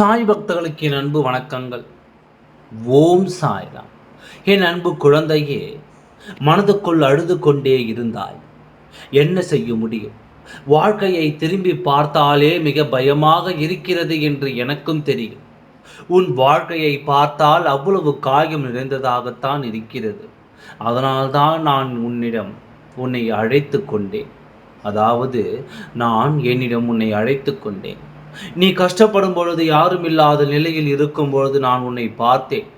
சாய் பக்தர்களுக்கு என் அன்பு வணக்கங்கள். ஓம் சாய்ராம் என் அன்பு குழந்தையே மனதுக்குள் அழுது கொண்டே இருந்தாய். என்ன செய்ய முடியும்? வாழ்க்கையை திரும்பி பார்த்தாலே மிக பயமாக இருக்கிறது என்று எனக்கும் தெரியும். உன் வாழ்க்கையை பார்த்தால் அவ்வளவு காயம் நிறைந்ததாகத்தான் இருக்கிறது. அதனால்தான் நான் உன்னிடம் உன்னை அழைத்து கொண்டேன். அதாவது நான் என்னிடம் உன்னை அழைத்து கொண்டேன். நீ கஷ்டப்படும் பொழுது யாரும் இல்லாத நிலையில் இருக்கும் பொழுது நான் உன்னை பார்த்தேன்.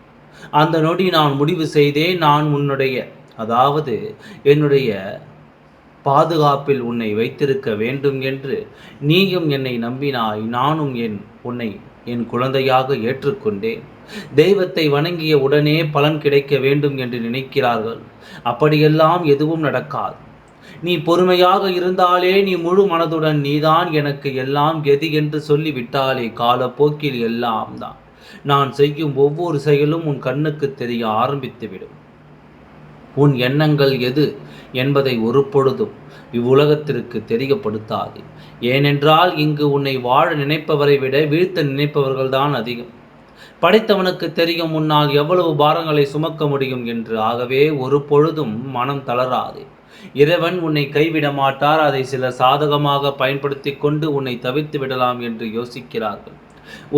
அந்த நொடி நான் முடிவு செய்தேன் நான் உன்னுடைய அதாவது என்னுடைய பாதுகாப்பில் உன்னை வைத்திருக்க வேண்டும் என்று நீயும் என்னை நம்பினாய் நானும் என் உன்னை என் குழந்தையாக ஏற்றுக்கொண்டேன். தெய்வத்தை வணங்கிய உடனே பலன் கிடைக்க வேண்டும் என்று நினைக்கிறார்கள். அப்படியெல்லாம் எதுவும் நடக்காது. நீ பொறுமையாக இருந்தாலே நீ முழு மனதுடன் நீதான் எனக்கு எல்லாம் கெதி என்று சொல்லிவிட்டாலே காலப்போக்கில் எல்லாம் தான். நான் செய்யும் ஒவ்வொரு செயலும் உன் கண்ணுக்கு தெரிய ஆரம்பித்துவிடும் உன் எண்ணங்கள் எது என்பதை ஒரு பொழுதும் இவ்வுலகத்திற்கு தெரியப்படுத்தாது. ஏனென்றால் இங்கு உன்னை வாழ நினைப்பவரை விட வீழ்த்த நினைப்பவர்கள்தான் அதிகம். படைத்தவனுக்கு தெரியும் முன்னால் எவ்வளவு பாரங்களை சுமக்க முடியும் என்று. ஆகவே ஒரு பொழுதும் மனம் தளராது. இறைவன் உன்னை கைவிட மாட்டார் அதை சிலர் சாதகமாக பயன்படுத்தி கொண்டு உன்னை தவிர்த்து விடலாம் என்று யோசிக்கிறார்கள்.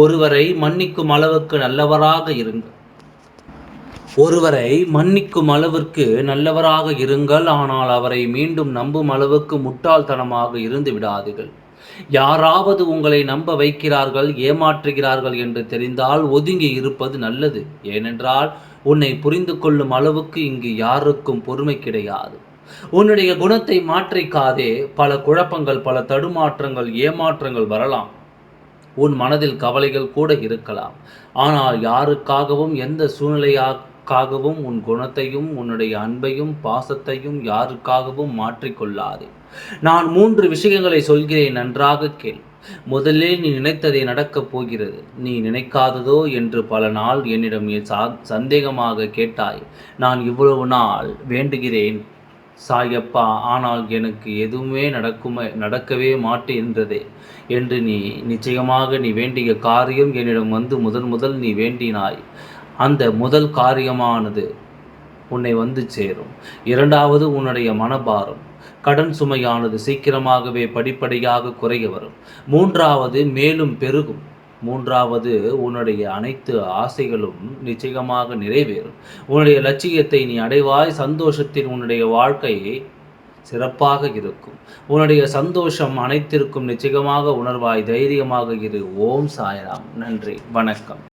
ஒருவரை மன்னிக்கும் அளவுக்கு நல்லவராக இருங்கள். ஒருவரை மன்னிக்கும் அளவிற்கு நல்லவராக இருங்கள் ஆனால் அவரை மீண்டும் நம்பும் அளவுக்கு முட்டாள்தனமாக இருந்து விடாதீர்கள். யாராவது உங்களை நம்ப வைக்கிறார்கள் ஏமாற்றுகிறார்கள் என்று தெரிந்தால் ஒதுங்கி இருப்பது நல்லது. ஏனென்றால் உன்னை புரிந்து கொள்ளும் அளவுக்கு இங்கு யாருக்கும் பொறுமை கிடையாது. உன்னுடைய குணத்தை மாற்றிக்காதே பல குழப்பங்கள் பல தடுமாற்றங்கள் ஏமாற்றங்கள் வரலாம். உன் மனதில் கவலைகள் கூட இருக்கலாம். ஆனால் யாருக்காகவும் எந்த சூழ்நிலையாக்காகவும் உன் குணத்தையும் உன்னுடைய அன்பையும் பாசத்தையும் யாருக்காகவும் மாற்றிக்கொள்ளாதே. நான் மூன்று விஷயங்களை சொல்கிறேன் நன்றாக கேள். முதலில் நீ நினைத்ததை நடக்கப் போகிறது. நீ நினைக்காததோ என்று பல நாள் என்னிடம் சந்தேகமாக கேட்டாய். நான் இவ்வளவு நாள் வேண்டுகிறேன். சாயப்பா ஆனால் எனக்கு எதுவுமே நடக்குமே நடக்கவே மாட்டேன்றதே என்று நீ நிச்சயமாக நீ வேண்டிய காரியம் என்னிடம் வந்து முதல் முதல் நீ வேண்டினாய். அந்த முதல் காரியமானது உன்னை வந்து சேரும். இரண்டாவது உன்னுடைய மனபாரம் கடன் சுமையானது சீக்கிரமாகவே படிப்படியாக குறைய வரும். மூன்றாவது மேலும் பெருகும். மூன்றாவது உன்னுடைய அனைத்து ஆசைகளும் நிச்சயமாக நிறைவேறும். உன்னுடைய லட்சியத்தை நீ அடைவாய் சந்தோஷத்தில் உன்னுடைய வாழ்க்கையை சிறப்பாக இருக்கும். உன்னுடைய சந்தோஷம் அனைத்திற்கும் நிச்சயமாக உணர்வாய் தைரியமாக இரு. ஓம் சாய்ராம். நன்றி. வணக்கம்.